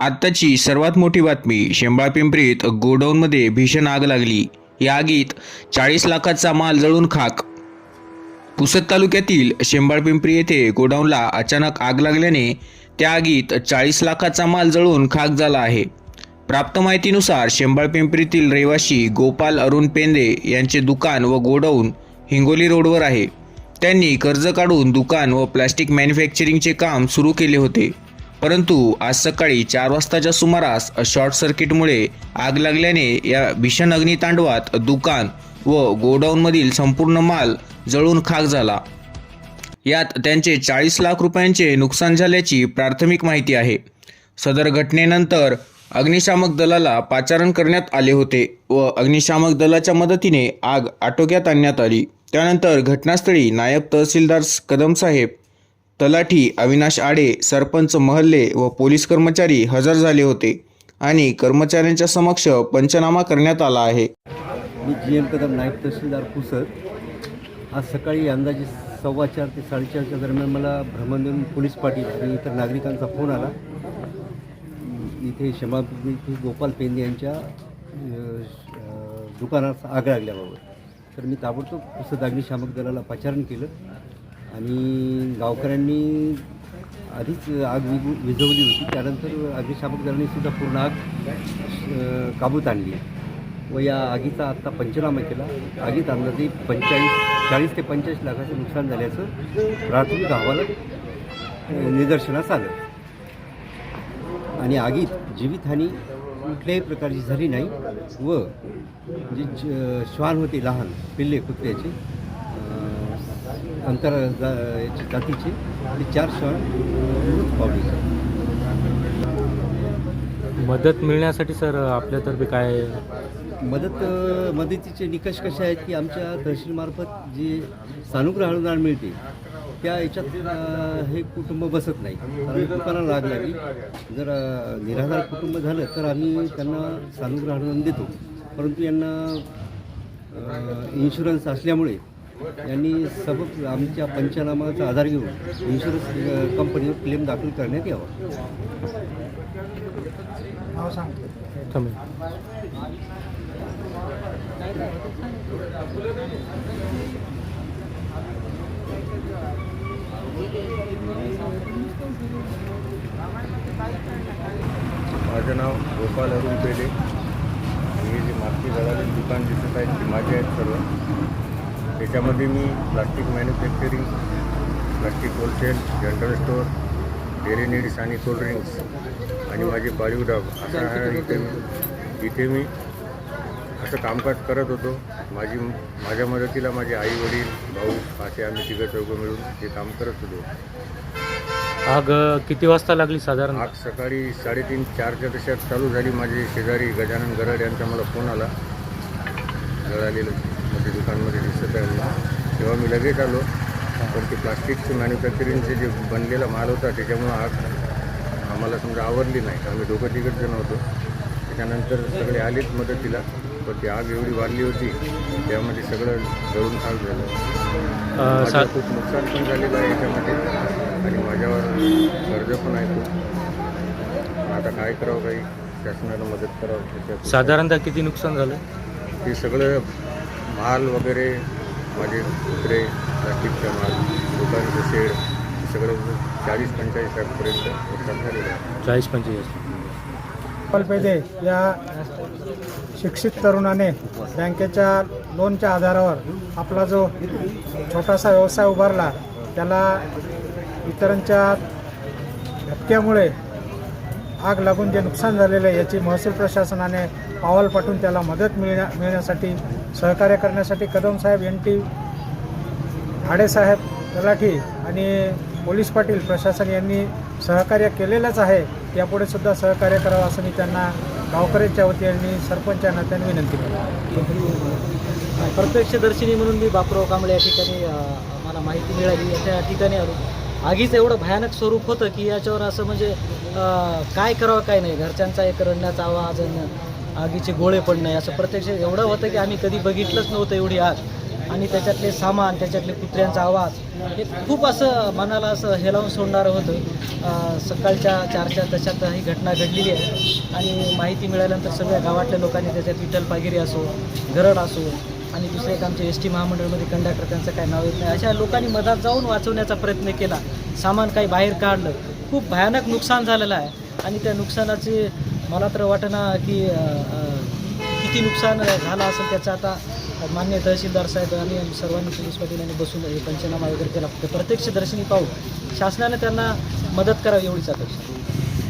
आत्ताची सर्वात मोठी बातमी शेंबाळ पिंपरीत गोडाऊनमध्ये भीषण आग लागली. या आगीत चाळीस लाखाचा माल जळून खाक. पुसद तालुक्यातील शेंबाळ पिंपरी येथे गोडाऊनला अचानक आग लागल्याने त्या आगीत चाळीस लाखाचा माल जळून खाक झाला आहे. प्राप्त माहितीनुसार शेंबाळ पिंपरीतील रहिवासी गोपाल अरुण पेंदे यांचे दुकान व गोडाऊन हिंगोली रोडवर आहे. त्यांनी कर्ज काढून दुकान व प्लास्टिक मॅन्युफॅक्चरिंगचे काम सुरू केले होते. परंतु आज सकाळी चार वाजताच्या सुमारास शॉर्ट सर्किटमुळे आग लागल्याने या भीषण अग्नितांडवात दुकान व गोडाऊनमधील संपूर्ण माल जळून खाक झाला. यात त्यांचे चाळीस लाख रुपयांचे नुकसान झाल्याची प्राथमिक माहिती आहे. सदर घटनेनंतर अग्निशामक दलाला पाचारण करण्यात आले होते व अग्निशामक दलाच्या मदतीने आग आटोक्यात आणण्यात आली. त्यानंतर घटनास्थळी नायब तहसीलदार कदम साहेब तलाठी अविनाश आडे सरपंच महल्ले व पोलीस कर्मचारी हजर झाले होते आणि कर्मचाऱ्यांच्या समक्ष पंचनामा करण्यात आला आहे. मी जी एम कदम नायब तहसीलदार पुसद. आज सकाळी अंदाजे सव्वा चार ते साडेचारच्या दरम्यान मला भ्रमणदेऊन पोलीस पाटील आणि इतर नागरिकांचा फोन आला. इथे शमापूर इथे गोपाल पेंदे यांच्या अ, दुकानात आग लागल्याबाबत. तर मी ताबडतोब पुसद अग्निशामक दलाला पाचारण केलं. आणि गावकऱ्यांनी आधीच आग विजू विझवली होती. त्यानंतर अग्निशामक दलाने सुद्धा पूर्ण आग काबूत आणली. व या आगीचा आत्ता पंचनामा केला. आगीत अंदाजे पंचेचाळीस चाळीस ते पंचेचाळीस लाखाचं नुकसान झाल्याचं प्राथमिक अहवालात निदर्शनास आलं. आणि आगीत जीवितहानी कुठल्याही प्रकारची झाली नाही. व जे श्वान होते लहान पिल्ले कुत्र्याचे अंतर जा जातीचे ते चार मृत पावले. मदत मिळण्यासाठी सर आपल्यातर्फे काय? मदत मदतीचे निकष कसे आहेत की आमच्या तहसीलमार्फत जे सानुग्रह अनुदान मिळते त्या याच्यात हे कुटुंब बसत नाही. कारण दुकानाला आग लागली जर निराधार कुटुंब झालं तर आम्ही त्यांना सानुग्रह अनुदान देतो. परंतु यांना इन्शुरन्स असल्यामुळे यांनी सबक आमच्या पंचनामाचा आधार घेऊन इन्शुरन्स कंपनीवर क्लेम दाखल करण्यात यावा. माझं नाव गोपाल अरुण पेले हे जे मागची गळाले दुकान दिसत आहेत ते माझे आहेत सर्व. त्याच्यामध्ये मी plastic manufacturing plastic wholesale general store dairy needs आणि कोल्ड्रिंक्स आणि माझे पाळीव डॉग असा हा इथे मी इथे मी असं कामकाज करत होतो. माझी माझ्या मदतीला माझे आई वडील भाऊ असे आम्ही तिघं चौघं मिळून हे काम करत होतो. आग किती वाजता लागली साधारण? आग सकाळी साडेतीन चारच्या दशात चालू झाली. माझे शेजारी गजानन गरड यांचा मला फोन आला. जळालेलं म्हणजे दुकानमध्ये दिसत आहे म्हणून. तेव्हा मी लगेच आलो. पण ते प्लास्टिकचं मॅन्युफॅक्चरिंगचे जे बनलेला माल होता त्याच्यामुळं आग आम्हाला समजा आवरली नाही. आम्ही दोघं तिघच जण होतो. त्याच्यानंतर सगळे आलेच मदतीला. पण ती आग एवढी वाढली होती त्यामध्ये सगळं जळून खाक झालं. माझं खूप नुकसान पण झालेलं आहे याच्यामध्ये. आणि माझ्यावर कर्ज पण आहे खूप. आता काय करावं काही शासनानं मदत करावं साधारणतः किती नुकसान झालं? ते सगळं माल वगैरे माझे कुत्रे प्लास्टिकचा माल दुकानचं शेड सगळं चाळीस पंचेचाळीस लाखपर्यंत नुकसान झालेलं आहे. चाळीस पंचेचाळीस पेदे या शिक्षित तरुणाने बँकेच्या लोनच्या आधारावर आपला जो छोटासा व्यवसाय उभारला त्याला इतरांच्या धक्क्यामुळे आग लागून जे नुकसान झालेलं आहे याची महसूल प्रशासनाने अहवाल पाठवून त्याला मदत मिळण्या मिळण्यासाठी सहकार्य करण्यासाठी कदम साहेब एन टी आडेसाहेब तलाठी आणि पोलीस पाटील प्रशासन यांनी सहकार्य केलेलंच आहे. यापुढे सुद्धा सहकार्य करावं असं मी त्यांना गावकऱ्यांच्या वतीने सरपंचांना नात्याने विनंती केली. प्रत्यक्षदर्शिनी म्हणून मी बापराव कांबळे या ठिकाणी मला माहिती मिळाली. या ठिकाणी आलो. आगीचं एवढं भयानक स्वरूप होतं की याच्यावर असं म्हणजे काय करावं काय नाही. घरच्यांचा एक रडण्याचा आवाज आगीचे गोळे पडणे असं प्रत्यक्ष एवढं होतं की आम्ही कधी बघितलंच नव्हतं एवढी आग. आणि त्याच्यातले सामान त्याच्यातले कुत्र्यांचा आवाज हे खूप असं मनाला असं हेलावून सोडणारं होतं. सकाळच्या चारच्या दशात ही घटना घडलेली आहे. आणि माहिती मिळाल्यानंतर सगळ्या गावातल्या लोकांनी त्याच्यात विठ्ठल पागिरी असो गरड असो आणि दुसरं एक आमच्या एस टी महामंडळमध्ये कंडक्टर त्यांचं काय नाव येत नाही. अशा लोकांनी मधात जाऊन वाचवण्याचा प्रयत्न केला. सामान काही बाहेर काढलं. खूप भयानक नुकसान झालेलं आहे. आणि त्या नुकसानाचे मला तर वाटणं की किती नुकसान झालं असेल त्याचं आता मान्य तहसीलदार साहेब आणि सर्वांनी पोलीस पाटील बसून पंचनामा वगैरे केला. प्रत्यक्षदर्शनी पाहून शासनाने त्यांना मदत करावी एवढीच अपेक्षा.